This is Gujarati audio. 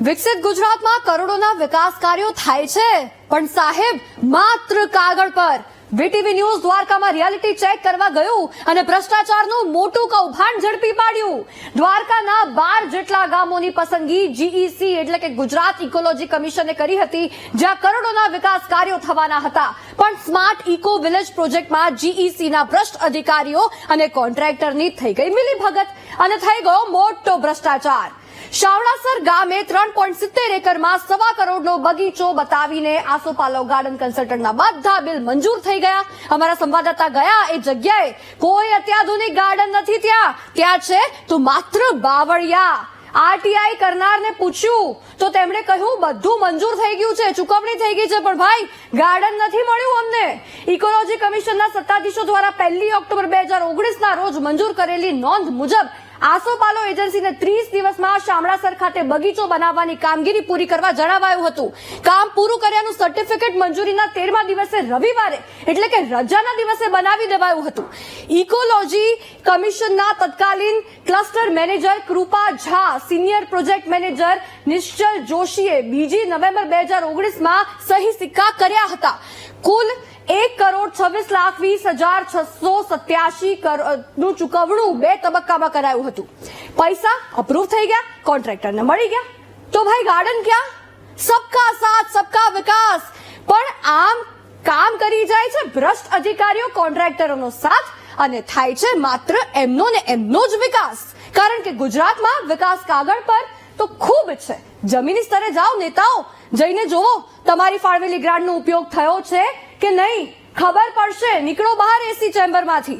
વિકસિત ગુજરાતમાં કરોડોના વિકાસ કાર્યો થાય છે. પણ સાહેબ, માત્ર કાગળ પર. વીટીવી ન્યૂઝ દ્વારકામાં રિયાલિટી ચેક કરવા ગયું અને ભ્રષ્ટાચારનું મોટું કૌભાંડ ઝડપી પાડ્યું. દ્વારકાના બાર જેટલા ગામોની પસંદગી જીઈસી એટલે કે ગુજરાત ઇકોલોજી કમિશને કરી હતી, જ્યાં કરોડોના વિકાસ કાર્યો થવાના હતા. પણ સ્માર્ટ ઇકો વિલેજ પ્રોજેક્ટમાં જીઈસીના ભ્રષ્ટ અધિકારીઓ અને કોન્ટ્રાક્ટરની થઈ ગઈ મિલીભગત અને થઈ ગયો મોટો ભ્રષ્ટાચાર. શાવડાસર ગામે ત્રણ પોઈન્ટ સિત્તેર એકરમાં સવા કરોડનો બગીચો બતાવીને આસોપાલવ ગાર્ડન કન્સલ્ટન્ટના બધા બિલ મંજૂર થઈ ગયા. અમારા સંવાદદાતા ગયા એ જગ્યાએ. કોઈ અત્યાધુનિક ગાર્ડન નથી ત્યાં. ત્યાં છે તો માત્ર બાવળિયા. આરટીઆઈ કરનારને પૂછ્યું. તો તેમણે કહ્યું, બધું મંજૂર થઈ ગયું છે. ચુકવણી થઈ ગઈ છે, પણ ભાઈ, ગાર્ડન નથી મળ્યું અમને. ઇકોલોજી કમિશનના સત્તાધીશો દ્વારા પહેલી ઓક્ટોબર બે હજાર ઓગણીસના રોજ મંજૂર કરેલી નોંધ મુજબ આસોપાલો એજન્સીને ત્રીસ દિવસમાં શામળાસર ખાતે બગીચો બનાવવાની કામગીરી પૂરી કરવા જણાવાયું હતું. કામ પૂરું કર્યાનું સર્ટિફિકેટ મંજૂરીના તેરમા દિવસે રવિવારે, એટલે કે રજાના દિવસે બનાવી દેવાયું હતું. ઇકોલોજી કમિશનના તત્કાલીન cluster manager Kripa Jha senior project manager Nishchal જોશીએ બીજી નવેમ્બર બે હજાર ઓગણીસમાં સહી સિક્કા કર્યા હતા. કુલ એક કરોડ છવ્વીસ લાખ વીસ હજાર છસો સત્યાસી નું ચુકવણું બે તબક્કામાં કરાયું હતું. પૈસા અપ્રૂવ થઈ ગયા કોન્ટ્રાક્ટરને મળી ગયા. તો ભાઈ ગાર્ડન ક્યાં? સબકા સાથ, સબકા વિકાસ. પણ આમ કામ કરી જાય છે ભ્રષ્ટ અધિકારીઓ કોન્ટ્રાક્ટરોનો સાથ અને થાય છે માત્ર એમનો ને એમનો જ વિકાસ. કારણ કે ગુજરાતમાં વિકાસ કાગળ પર તો ખૂબ છે. જમીની સ્તરે જાઓ નેતાઓ, જઈને જુઓ તમારી ફાળવેલી ગ્રાન્ટનો ઉપયોગ થયો છે કે નહીં? ખબર પડશે. નીકળો બહાર એસી ચેમ્બરમાંથી